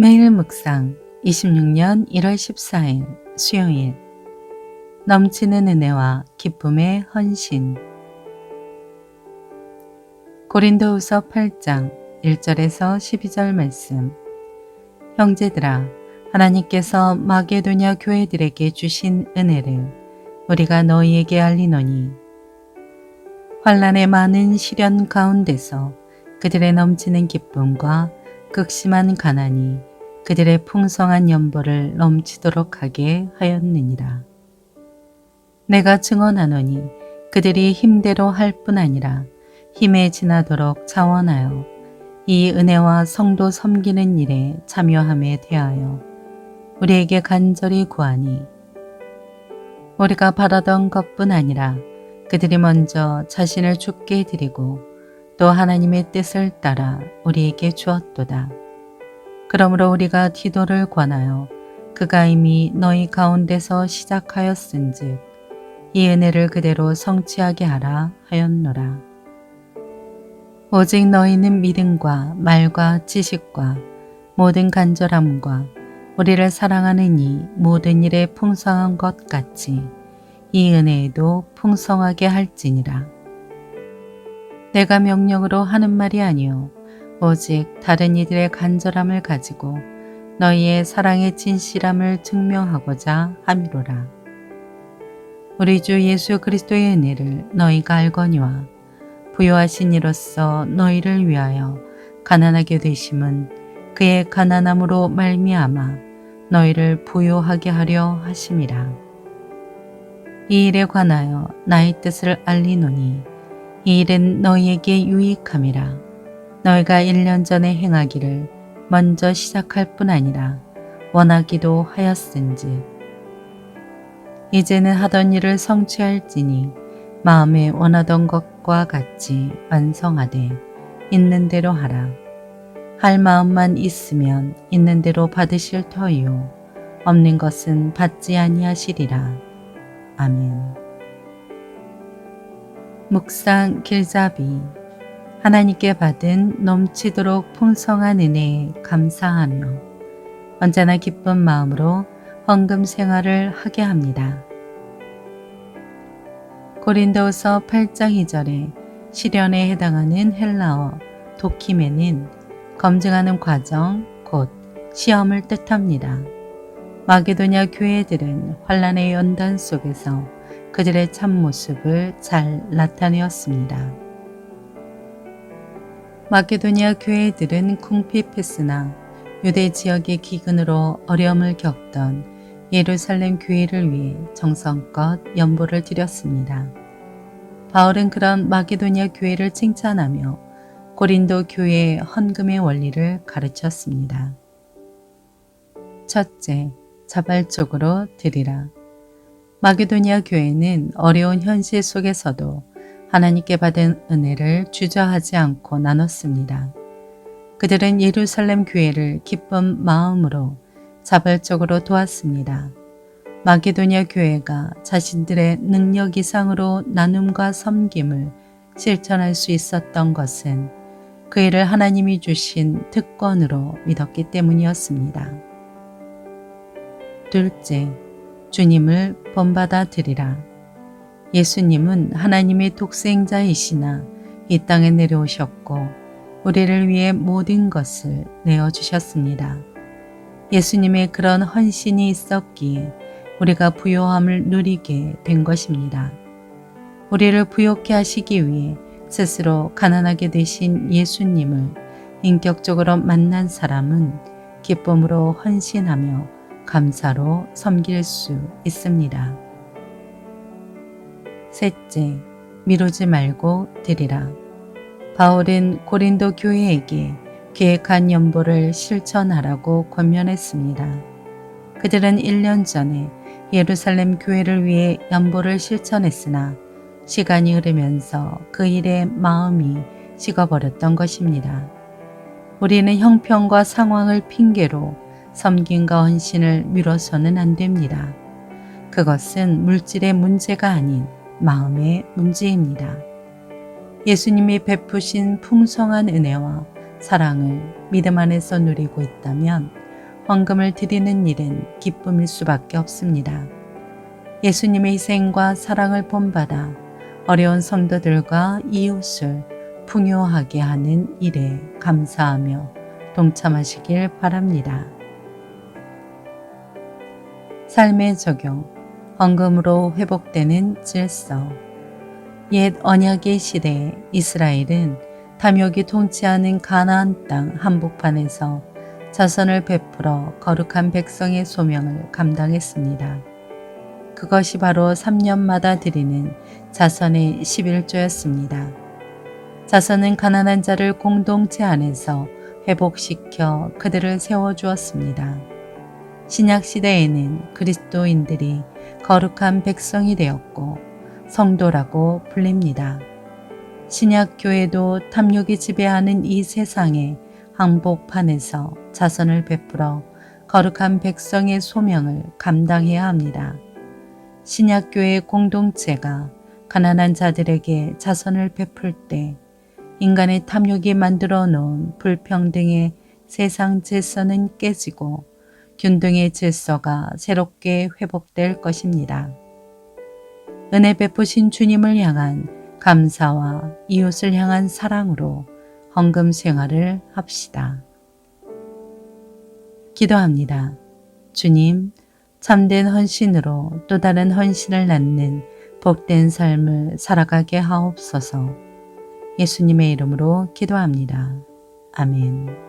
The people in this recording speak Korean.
매일 묵상 26년 1월 14일 수요일. 넘치는 은혜와 기쁨의 헌신. 고린도후서 8장 1절에서 12절 말씀. 형제들아 하나님께서 마게도냐 교회들에게 주신 은혜를 우리가 너희에게 알리노니 환란의 많은 시련 가운데서 그들의 넘치는 기쁨과 극심한 가난이 그들의 풍성한 연보를 넘치도록 하게 하였느니라. 내가 증언하노니 그들이 힘대로 할 뿐 아니라 힘에 지나도록 자원하여 이 은혜와 성도 섬기는 일에 참여함에 대하여 우리에게 간절히 구하니 우리가 바라던 것뿐 아니라 그들이 먼저 자신을 죽게 드리고 또 하나님의 뜻을 따라 우리에게 주었도다. 그러므로 우리가 디도를 권하여 그가 이미 너희 가운데서 시작하였은즉 이 은혜를 그대로 성취하게 하라 하였노라. 오직 너희는 믿음과 말과 지식과 모든 간절함과 우리를 사랑하는 이 모든 일에 풍성한 것 같이 이 은혜에도 풍성하게 할지니라. 내가 명령으로 하는 말이 아니요 오직 다른 이들의 간절함을 가지고 너희의 사랑의 진실함을 증명하고자 함이로라. 우리 주 예수 그리스도의 은혜를 너희가 알거니와 부요하신 이로써 너희를 위하여 가난하게 되심은 그의 가난함으로 말미암아 너희를 부요하게 하려 하심이라. 이 일에 관하여 나의 뜻을 알리노니 이 일은 너희에게 유익함이라. 너희가 1년 전에 행하기를 먼저 시작할 뿐 아니라 원하기도 하였은즉 이제는 하던 일을 성취할지니 마음에 원하던 것과 같이 완성하되 있는 대로 하라. 할 마음만 있으면 있는 대로 받으실 터이요 없는 것은 받지 아니하시리라. 아멘. 묵상 길잡이 하나님께 받은 넘치도록 풍성한 은혜에 감사하며 언제나 기쁜 마음으로 헌금 생활을 하게 합니다. 고린도서 8장 2절에 시련에 해당하는 헬라어 도키메는 검증하는 과정, 곧 시험을 뜻합니다. 마게도냐 교회들은 환란의 연단 속에서 그들의 참모습을 잘 나타내었습니다. 마케도니아 교회들은 쿵피페스나 유대 지역의 기근으로 어려움을 겪던 예루살렘 교회를 위해 정성껏 연보를 드렸습니다. 바울은 그런 마게도니아 교회를 칭찬하며 고린도 교회의 헌금의 원리를 가르쳤습니다. 첫째, 자발적으로 드리라. 마게도니아 교회는 어려운 현실 속에서도 하나님께 받은 은혜를 주저하지 않고 나눴습니다. 그들은 예루살렘 교회를 기쁜 마음으로 자발적으로 도왔습니다. 마게도니아 교회가 자신들의 능력 이상으로 나눔과 섬김을 실천할 수 있었던 것은 그 일을 하나님이 주신 특권으로 믿었기 때문이었습니다. 둘째, 주님을 본받아 드리라. 예수님은 하나님의 독생자이시나 이 땅에 내려오셨고 우리를 위해 모든 것을 내어주셨습니다. 예수님의 그런 헌신이 있었기에 우리가 부요함을 누리게 된 것입니다. 우리를 부요케 하시기 위해 스스로 가난하게 되신 예수님을 인격적으로 만난 사람은 기쁨으로 헌신하며 감사로 섬길 수 있습니다. 셋째, 미루지 말고 드리라. 바울은 고린도 교회에게 계획한 연보를 실천하라고 권면했습니다. 그들은 1년 전에 예루살렘 교회를 위해 연보를 실천했으나 시간이 흐르면서 그 일에 마음이 식어버렸던 것입니다. 우리는 형편과 상황을 핑계로 섬김과 헌신을 미뤄서는 안 됩니다. 그것은 물질의 문제가 아닌 마음의 문제입니다. 예수님이 베푸신 풍성한 은혜와 사랑을 믿음 안에서 누리고 있다면 헌금을 드리는 일은 기쁨일 수밖에 없습니다. 예수님의 희생과 사랑을 본받아 어려운 성도들과 이웃을 풍요하게 하는 일에 감사하며 동참하시길 바랍니다. 삶의 적용, 헌금으로 회복되는 질서. 옛 언약의 시대에 이스라엘은 탐욕이 통치하는 가나안 땅 한복판에서 자선을 베풀어 거룩한 백성의 소명을 감당했습니다. 그것이 바로 3년마다 드리는 자선의 11조였습니다. 자선은 가난한 자를 공동체 안에서 회복시켜 그들을 세워주었습니다. 신약 시대에는 그리스도인들이 거룩한 백성이 되었고 성도라고 불립니다. 신약 교회도 탐욕이 지배하는 이 세상의 항복판에서 자선을 베풀어 거룩한 백성의 소명을 감당해야 합니다. 신약 교회 공동체가 가난한 자들에게 자선을 베풀 때 인간의 탐욕이 만들어 놓은 불평등의 세상 질서는 깨지고 균등의 질서가 새롭게 회복될 것입니다. 은혜 베푸신 주님을 향한 감사와 이웃을 향한 사랑으로 헌금 생활을 합시다. 기도합니다. 주님, 참된 헌신으로 또 다른 헌신을 낳는 복된 삶을 살아가게 하옵소서. 예수님의 이름으로 기도합니다. 아멘.